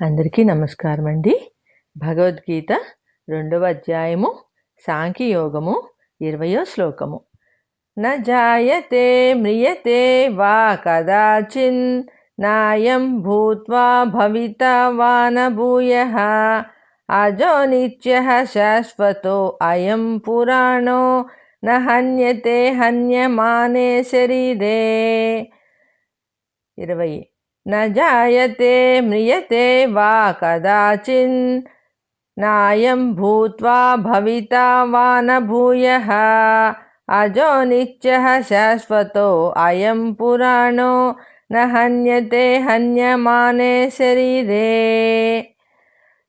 అందరికీ నమస్కారం అండి భగవద్గీత రెండవ అధ్యాయము సాంఖ్యయోగము ఇరవయో శ్లోకము. న జాయతే మ్రియతే వా కదాచిన్ నాయం భూత్వా భవిత వానభూయ అజో నిత్య శాశ్వతో అయం పురాణో న హన్యతే హన్యమానే శరీరే. ఇరవై न जायते म्रियते वा कदाचिन् नायं भूत्वा भविता वा न भूयः अजो नित्यः शाश्वतो अयं पुराणो न హన్యతే హన్యమానే శరీరే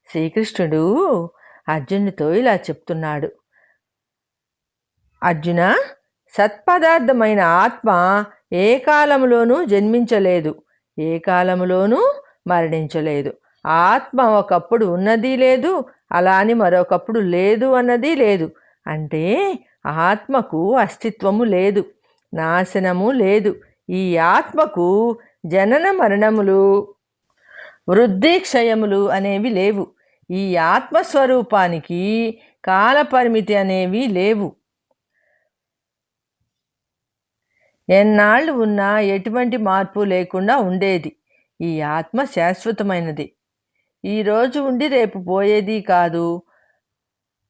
శ్రీకృష్ణుడు అర్జునుడితో ఇలా చెప్తున్నాడు అర్జున సత్పదార్థమైన ఆత్మ ఏ కాలంలోనూ జన్మించలేదు ఏ కాలములోనూ మరణించలేదు. ఆత్మ ఒకప్పుడు ఉన్నది లేదు అలా అని మరొకప్పుడు లేదు అన్నది లేదు. అంటే ఆత్మకు అస్తిత్వము లేదు నాశనము లేదు. ఈ ఆత్మకు జనన మరణములు వృద్ధి క్షయములు అనేవి లేవు. ఈ ఆత్మస్వరూపానికి కాలపరిమితి అనేవి లేవు. ఎన్నాళ్ళు ఉన్నా ఎటువంటి మార్పు లేకుండా ఉండేది. ఈ ఆత్మ శాశ్వతమైనది. ఈరోజు ఉండి రేపు పోయేది కాదు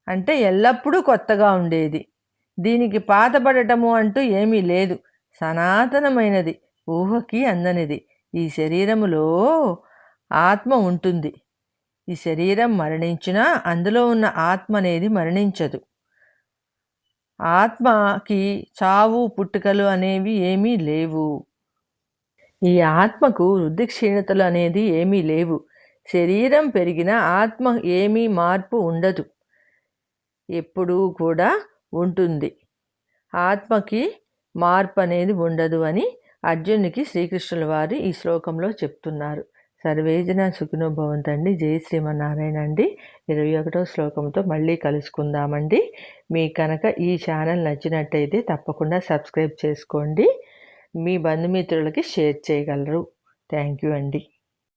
అంటే ఎల్లప్పుడూ కొత్తగా ఉండేది. దీనికి పాతబడటము అంటూ ఏమీ లేదు. సనాతనమైనది. ఊహకి అందనిది. ఈ శరీరములో ఆత్మ ఉంటుంది. ఈ శరీరం మరణించినా అందులో ఉన్న ఆత్మ అనేది మరణించదు. ఆత్మకి చావు పుట్టుకలు అనేవి ఏమీ లేవు. ఈ ఆత్మకు వృద్ధి క్షీణతలు అనేది ఏమీ లేవు. శరీరం పెరిగిన ఆత్మ ఏమీ మార్పు ఉండదు. ఎప్పుడూ కూడా ఉంటుంది. ఆత్మకి మార్పు అనేది ఉండదు అని అర్జునునికి శ్రీకృష్ణుల వారు ఈ శ్లోకంలో చెప్తున్నారు. సర్వేజన సుఖినో భవంతండి జై శ్రీమన్నారాయణ అండి. ఇరవై ఒకటో శ్లోకంతో మళ్ళీ కలుసుకుందామండి. మీ కనుక ఈ ఛానల్ నచ్చినట్టయితే తప్పకుండా సబ్స్క్రైబ్ చేసుకోండి. మీ బంధుమిత్రులకి షేర్ చేయగలరు. థ్యాంక్ యూ అండి.